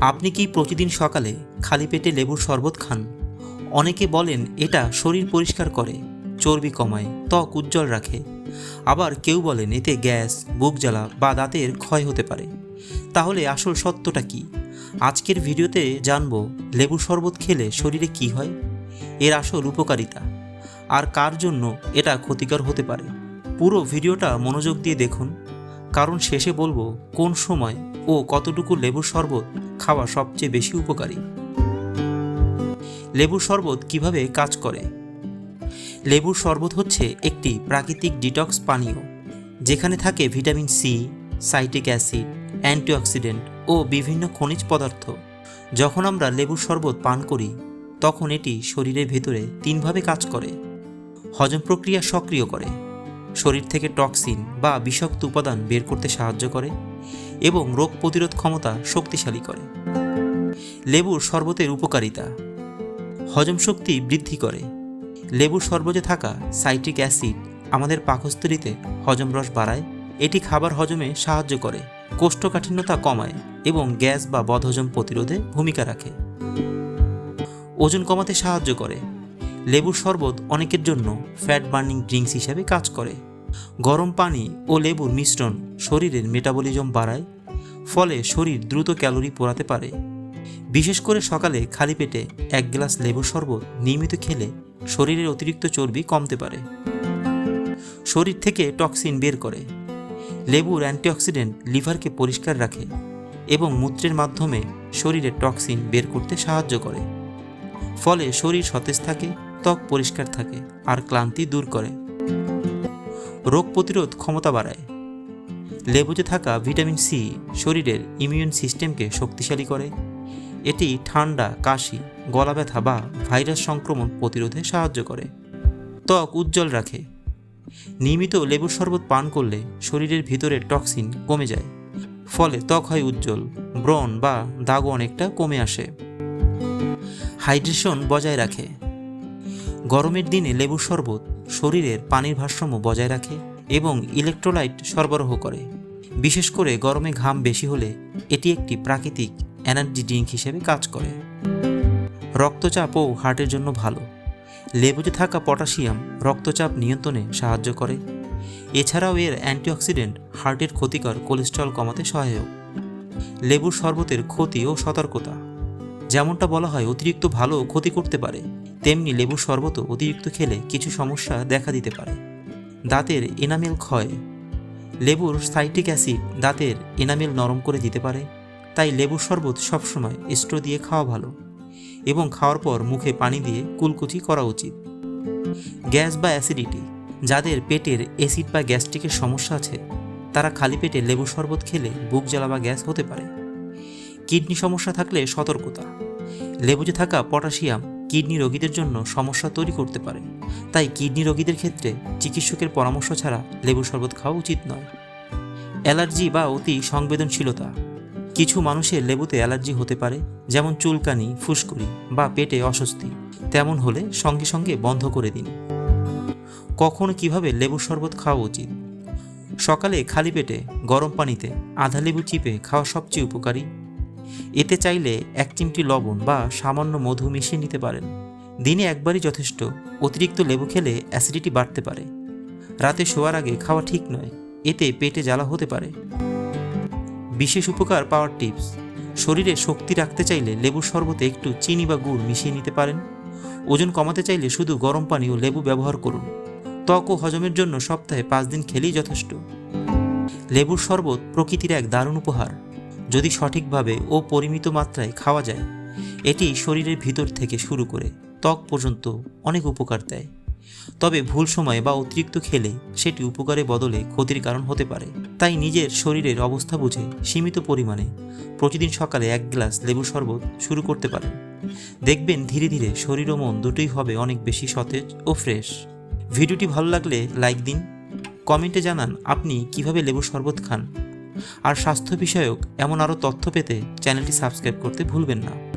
আপনি কি প্রতিদিন সকালে খালি পেটে লেবুর শরবত খান? অনেকে বলেন এটা শরীর পরিষ্কার করে, চর্বি কমায়, ত্বক উজ্জ্বল রাখে। আবার কেউ বলেন এতে গ্যাস, বুক জ্বালা বা দাঁতের ক্ষয় হতে পারে। তাহলে আসল সত্যটা কি? আজকের ভিডিওতে জানব লেবুর শরবত খেলে শরীরে কি হয়? এর আসল উপকারিতা। আর কার জন্য এটা ক্ষতিকর হতে পারে? পুরো ভিডিওটা মনোযোগ দিয়ে দেখুন। কারণ শেষে বলব কোন সময় ও কতটুকু লেবুর শরবত খাওয়া সবচেয়ে বেশি উপকারী? লেবুর শরবত কীভাবে কাজ করে? লেবুর শরবত হচ্ছে একটি প্রাকৃতিক ডিটক্স পানীয়, যেখানে থাকে vitamin C citric acid, antioxidant ও বিভিন্ন খনিজ পদার্থ। যখন আমরা লেবুর শরবত পান করি, তখন এটি শরীরের ভেতরে তিনভাবে কাজ করে। হজম প্রক্রিয়া সক্রিয় করে। শরীর থেকে টক্সিন বা বিষাক্ত উপাদান বের করতে সাহায্য করে। এবং রোগ প্রতিরোধ ক্ষমতা শক্তিশালী করে। লেবুর শরবতের উপকারিতা। হজম শক্তি বৃদ্ধি করে। লেবুর শরবতে থাকা সাইট্রিক অ্যাসিড আমাদের পাকস্থলিতে হজম রস বাড়ায়। এটি খাবার হজমে সাহায্য করে, কোষ্ঠকাঠিন্যতা কমায় এবং গ্যাস বা বদহজম প্রতিরোধে ভূমিকা রাখে। ওজন কমাতে সাহায্য করে। লেবুর শরবত অনেকের জন্য ফ্যাট বার্নিং ড্রিঙ্কস হিসাবে কাজ করে। গরম পানি ও লেবুর মিশ্রণ শরীরের মেটাবলিজম বাড়ায়, ফলে শরীর দ্রুত ক্যালোরি পোড়াতে পারে। বিশেষ করে সকালে খালি পেটে এক গ্লাস লেবুর শরবত নিয়মিত খেলে শরীরের অতিরিক্ত চর্বি কমতে পারে। শরীর থেকে টক্সিন বের করে। লেবুর অ্যান্টিঅক্সিডেন্ট লিভারকে পরিষ্কার রাখে এবং মূত্রের মাধ্যমে শরীরের টক্সিন বের করতে সাহায্য করে। ফলে শরীর সতেজ থাকে, ত্বক পরিষ্কার থাকে আর ক্লান্তি দূর করে। রোগ প্রতিরোধ ক্ষমতা বাড়ায়। লেবুতে থাকা ভিটামিন সি শরীরের ইমিউন সিস্টেমকে শক্তিশালী করে। এটি ঠান্ডা, কাশি, গলা ব্যথা বা ভাইরাস সংক্রমণ প্রতিরোধে সাহায্য করে। ত্বক উজ্জ্বল রাখে। নিয়মিত লেবুর শরবত পান করলে শরীরের ভিতরের টক্সিন কমে যায়, ফলে ত্বক হয় উজ্জ্বল, ব্রণ বা দাগও অনেকটা কমে আসে। হাইড্রেশন বজায় রাখে। গরমের দিনে লেবুর শরবত শরীরের পানির ভারসাম্য বজায় রাখে এবং ইলেকট্রোলাইট সরবরাহ করে। বিশেষ করে গরমে ঘাম বেশি হলে এটি একটি প্রাকৃতিক এনার্জি ড্রিঙ্ক হিসেবে কাজ করে। রক্তচাপ ও হার্টের জন্য ভালো। লেবুতে থাকা পটাশিয়াম রক্তচাপ নিয়ন্ত্রণে সাহায্য করে। এছাড়াও এর অ্যান্টিঅক্সিডেন্ট হার্টের ক্ষতিকর কোলেস্ট্রল কমাতে সহায়ক। লেবুর শরবতের ক্ষতি ও সতর্কতা। যেমনটা বলা হয়, অতিরিক্ত ভালো ক্ষতি করতে পারে। তেমনি লেবুর শরবতও অতিরিক্ত খেলে কিছু সমস্যা দেখা দিতে পারে। দাঁতের এনামেল ক্ষয়। লেবুর সাইট্রিক অ্যাসিড দাঁতের এনামেল নরম করে দিতে পারে, তাই লেবুর শরবত সবসময় স্ট্রো দিয়ে খাওয়া ভালো এবং খাওয়ার পর মুখে পানি দিয়ে কুলকুচি করা উচিত। গ্যাস বা অ্যাসিডিটি, যাদের পেটের অ্যাসিড বা গ্যাস্ট্রিকের সমস্যা আছে, তারা খালি পেটে লেবু শরবত খেলে বুক জ্বালা বা গ্যাস হতে পারে। কিডনি সমস্যা থাকলে সতর্কতা। লেবুতে থাকা পটাশিয়াম কিডনি রোগীদের জন্য সমস্যা তৈরি করতে পারে। তাই কিডনি রোগীদের ক্ষেত্রে চিকিৎসকের পরামর্শ ছাড়া লেবু শরবত খাওয়া উচিত নয়। অ্যালার্জি বা অতি সংবেদনশীলতা। কিছু মানুষের লেবুতে অ্যালার্জি হতে পারে, যেমন চুলকানি, ফুসকুড়ি বা পেটে অস্বস্তি। তেমন হলে সঙ্গে সঙ্গে বন্ধ করে দিন। কখন কীভাবে লেবুর শরবত খাওয়া উচিত? সকালে খালি পেটে গরম পানিতে আধা লেবু চিপে খাওয়া সবচেয়ে উপকারী। এতে চাইলে এক চিমটি লবণ বা সামান্য মধু মিশিয়ে নিতে পারেন। দিনে একবারই যথেষ্ট। অতিরিক্ত লেবু খেলে অ্যাসিডিটি বাড়তে পারে। রাতে শোয়ার আগে খাওয়া ঠিক নয়। এতে পেটে জ্বালা হতে পারে। বিশেষ উপকার পাওয়ার টিপস। শরীরে শক্তি রাখতে চাইলে লেবুর শরবতে একটু চিনি বা গুড় মিশিয়ে নিতে পারেন। ওজন কমাতে চাইলে শুধু গরম পানি ও লেবু ব্যবহার করুন। ত্বক ও হজমের জন্য সপ্তাহে পাঁচ দিন খেলেই যথেষ্ট। লেবুর শরবত প্রকৃতির এক দারুণ উপহার। যদি সঠিকভাবে ও পরিমিত মাত্রায় খাওয়া যায়, এটি শরীরের ভিতর থেকে শুরু করে ত্বক পর্যন্ত অনেক উপকার দেয়। তবে ভুল সময়ে বা অতিরিক্ত খেলে সেটি উপকারে বদলে ক্ষতির কারণ হতে পারে। তাই নিজের শরীরের অবস্থা বুঝে সীমিত পরিমাণে প্রতিদিন সকালে এক গ্লাস লেবু শরবত শুরু করতে পারেন। দেখবেন ধীরে ধীরে শরীর ও মন দুটোই হবে অনেক বেশি সতেজ ও ফ্রেশ। ভিডিওটি ভালো লাগলে লাইক দিন। কমেন্টে জানান আপনি কীভাবে লেবু শরবত খান। আর স্বাস্থ্য বিষয়ক এমন আরও তথ্য পেতে চ্যানেলটি সাবস্ক্রাইব করতে ভুলবেন না।